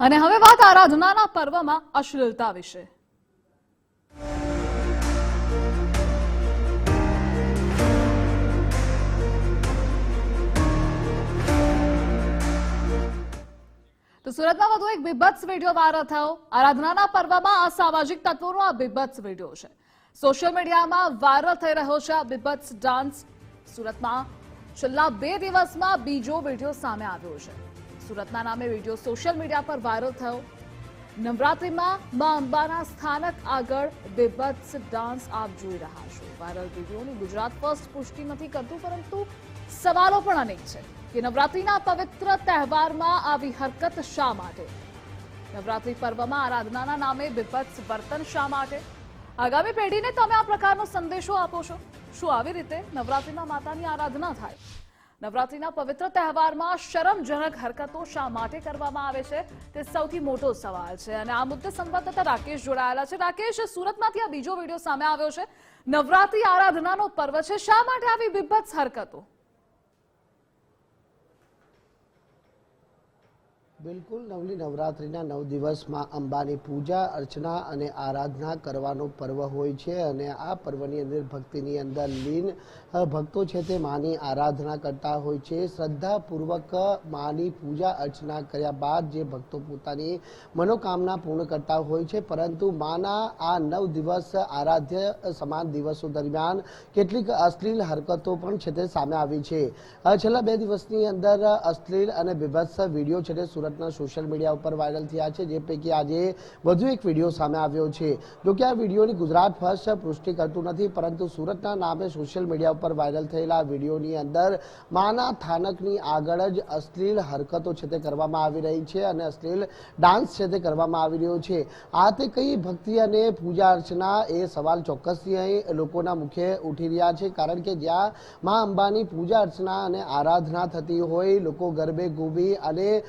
અને હવે વાત આરાધનાના પર્વમાં અશ્લીલતા વિશે. તો સુરતમાં વધુ એક બીભત્સ વીડિયો વાયરલ થયો. આરાધનાના પર્વમાં અસામાજિક તત્વોનો આ બીભત્સ વીડિયો છે. સોશિયલ મીડિયામાં વાયરલ થઈ રહ્યો છે આ બીભત્સ ડાન્સ. સુરતમાં છેલ્લા બે દિવસમાં બીજો વીડિયો સામે આવ્યો છે. સુરતના નામે વીડિયો સોશિયલ મીડિયા પર વાયરલ થયો. નવરાત્રિમાં મા અંબાના સ્થાનક આગળ બીભત્સ ડાન્સ આપ જોઈ રહ્યા છો. વાયરલ વિડીયોની ગુજરાત ફર્સ્ટ પુષ્ટિ નથી કરતું, પરંતુ સવાલો પણ અનેક છે કે નવરાત્રિના પવિત્ર તહેવારમાં આવી હરકત શા માટે? નવરાત્રિ પર્વમાં આરાધનાના નામે બીભત્સ વર્તન શા માટે? આગામી પેઢીને તમે આ પ્રકારનો સંદેશો આપો છો? શું આવી રીતે નવરાત્રિમાં માતાની આરાધના થાય? નવરાત્રિના પવિત્ર તહેવારમાં શરમજનક હરકતો શા માટે કરવામાં આવે છે તે સૌથી મોટો સવાલ છે. અને આ મુદ્દે સંવાદદાતા રાકેશ જોડાયેલા છે. રાકેશ, સુરતમાંથી આ બીજો વીડિયો સામે આવ્યો છે. નવરાત્રિ આરાધનાનો પર્વ છે. શા માટે આવી બિભત્સ હરકતો? બિલકુલ નવલી નવરાત્રિના નવ દિવસમાં અંબાની પૂજા, અર્ચના અને આરાધના કરવાનો પર્વ હોય છે અને આ પર્વની અંદર ભક્તિની અંદર લીન ભક્તો છે તે માની આરાધના કરતા હોય છે. શ્રદ્ધાપૂર્વક માની પૂજા, અર્ચના કર્યા બાદ જે ભક્તો પોતાની મનોકામના પૂર્ણ કરતા હોય છે. પરંતુ માના આ નવ દિવસ આરાધ્ય સમાન દિવસો દરમિયાન કેટલીક અશ્લીલ હરકતો પણ છે તે સામે આવી છે. છેલ્લા બે દિવસની અંદર અશ્લીલ અને બીભત્સ વીડિયો છે તે સુરતના સોશિયલ મીડિયા ઉપર વાયરલ થયા છે, જે પૈકી આજે વધુ એક વીડિયો સામે આવ્યો છે. જો કે આ વિડીયોની ગુજરાત ફર્સ્ટ પુષ્ટિ કરતું નથી, પરંતુ સુરતના નામે સોશિયલ મીડિયા ઉપર વાયરલ થયેલા વિડીયોની અંદર માના થાનકની આગળ જ અશ્લીલ હરકતો છે તે કરવામાં આવી રહી છે અને અશ્લીલ ડાન્સ છે તે કરવામાં આવી રહ્યો છે. આ તે કઈ ભક્તિ અને પૂજા અર્ચના એ સવાલ ચોક્કસથી અહીં લોકોના મુખે ઉઠી રહ્યા છે, કારણ કે જ્યાં મા અંબાની પૂજા અર્ચના અને આરાધના થતી હોય, લોકો ગરબે ગુબી અને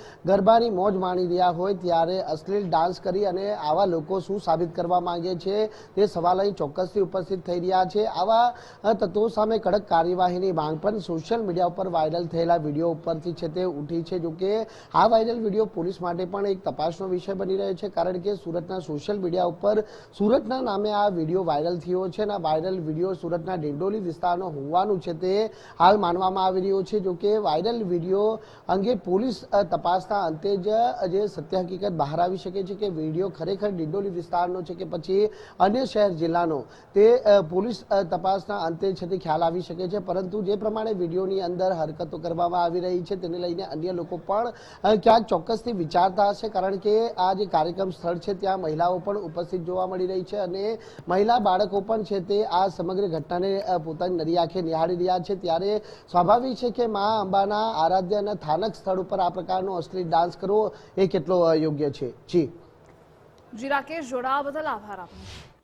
ગરબાની મોજ માણી રહ્યા હોય ત્યારે અશ્લીલ ડાન્સ કરી અને આવા લોકો શું સાબિત કરવા માંગે છે તે સવાલ અહીં ચોક્કસથી ઉપસ્થિત થઈ રહ્યા છે. આવા તત્વો સામે કડક કાર્યવાહીની માંગ પણ સોશિયલ મીડિયા ઉપર વાયરલ થયેલા વીડિયો ઉપરથી છે તે ઉઠી છે. જોકે આ વાયરલ વીડિયો પોલીસ માટે પણ એક તપાસનો વિષય બની રહ્યો છે કારણ કે સુરતના સોશિયલ મીડિયા ઉપર સુરતના નામે આ વીડિયો વાયરલ થયો છે અને આ વાયરલ વીડિયો સુરતના ડિંડોલી વિસ્તારનો હોવાનું છે તે હાલ માનવામાં આવી રહ્યો છે. જોકે વાયરલ વીડિયો અંગે પોલીસ તપાસના અંતે જ જે સત્ય હકીકત બહાર આવી શકે છે કે વીડિયો ખરેખર ડિંડોલી વિસ્તારનો છે કે પછી અન્ય શહેર જિલ્લાનો, તે પોલીસ તપાસના અંતે છે તે ખ્યાલ આવી શકે છે. પરંતુ જે પ્રમાણે વિડીયોની અંદર હરકતો કરવામાં આવી રહી છે, તેને લઈને અન્ય લોકો પણ ક્યાંક ચોક્કસથી વિચારતા હશે. કારણ કે આ જે કાર્યક્રમ સ્થળ છે, ત્યાં મહિલાઓ પણ ઉપસ્થિત જોવા મળી રહી છે અને મહિલા બાળકો પણ છે તે આ સમગ્ર ઘટનાને પોતાની નરી આંખે નિહાળી રહ્યા છે. ત્યારે સ્વાભાવિક છે કે મા અંબાના આરાધ્ય અને થાનક સ્થળ ઉપર આ પ્રકારનો અશ્લીલ ડાન્સ કરવો એ કેટલો યોગ્ય છે? જી. જી રાકેશ જોડાવા બદલ આભાર આપનો.